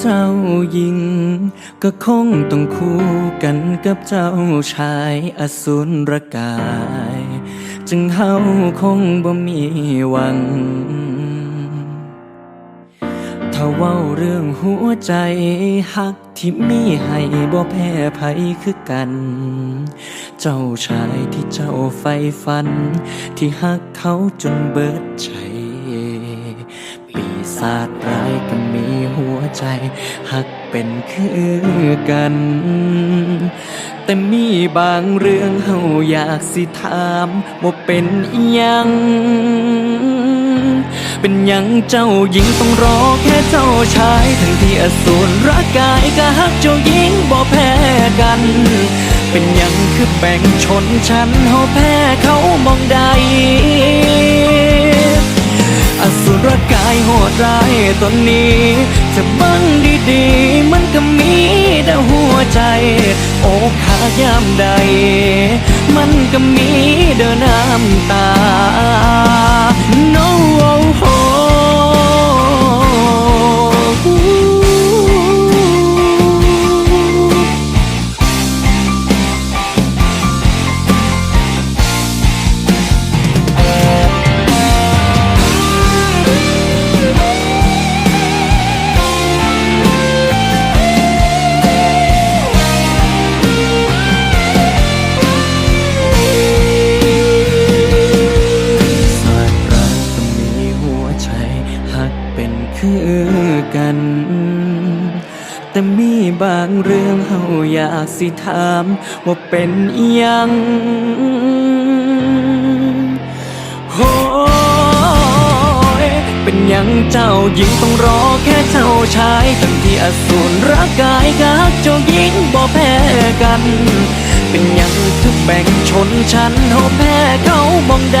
เจ้าหญิง ก็คงต้องคู่กันกับเจ้าชายอสูรกาย จึงเฮาคงบ่มีหวัง ถ้าเว้าเรื่องหัวใจหักที่มีให้บ่แพ้ภัยคือกัน เจ้าชายที่เจ้าใฝ่ฝัน ที่หักเขาจนเบิดใจ ปีศาจร้ ใจหักเป็นคือกัน แต่มีบางเรื่องเฮาอยากสิถามว่าเป็นยัง เป็นยังเจ้าหญิงต้องรอแค่เจ้าชาย ทั้งที่อสูรร่างกายก็หักเจ้าหญิงบ่แพ้กัน เป็นยังคือแบ่งชนชั้นเฮาแพ้เขามองใด อสุรกายโหดร้ายตอนนี้จะบังดีๆ มันก็มีแต่หัวใจ โอ้ขายามใด มันก็มีเดินน้ำตา เป็นคือกัน แต่มีบางเรื่องเฮาอยากสิถาม ว่าเป็นอิหยังโอ้ยเป็นหยังเจ้าหญิงต้องรอแค่เจ้าชายทั้งที่อสูรร่างกายกักเจ้าหญิงบ่แพ้กัน เป็นหยังถึงแบ่งชนชั้นเฮาแพ้เขามองใด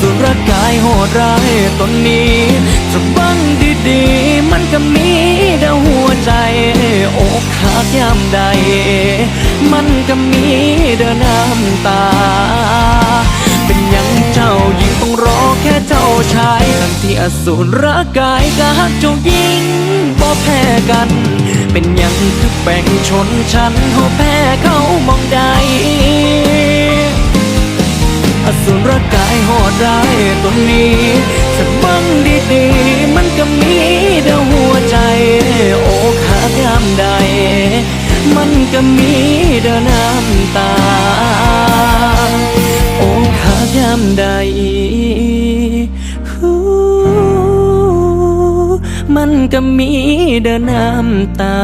สุรกายโหดร้ายตนนี้จะบังดีๆ มันก็มีดาหัวใจอกหักยามใด มันก็มีเดินน้ำตา เป็นยังเจ้าหญิงต้องรอแค่เจ้าชายทั้งที่อสูรกายก็หักเจ้าหญิงบ่แพ้กัน เป็นยังคือแบ่งชนชั้นเฮาแพ้เขามองใด อสุรกายโหดร้ายตัวนี้จะบังดีๆ มันก็มีเดาหัวใจ โอ้ขาดยามใด มันก็มีเดาน้ำตา โอ้ขาดยามใดมันก็มีเดาน้ำตา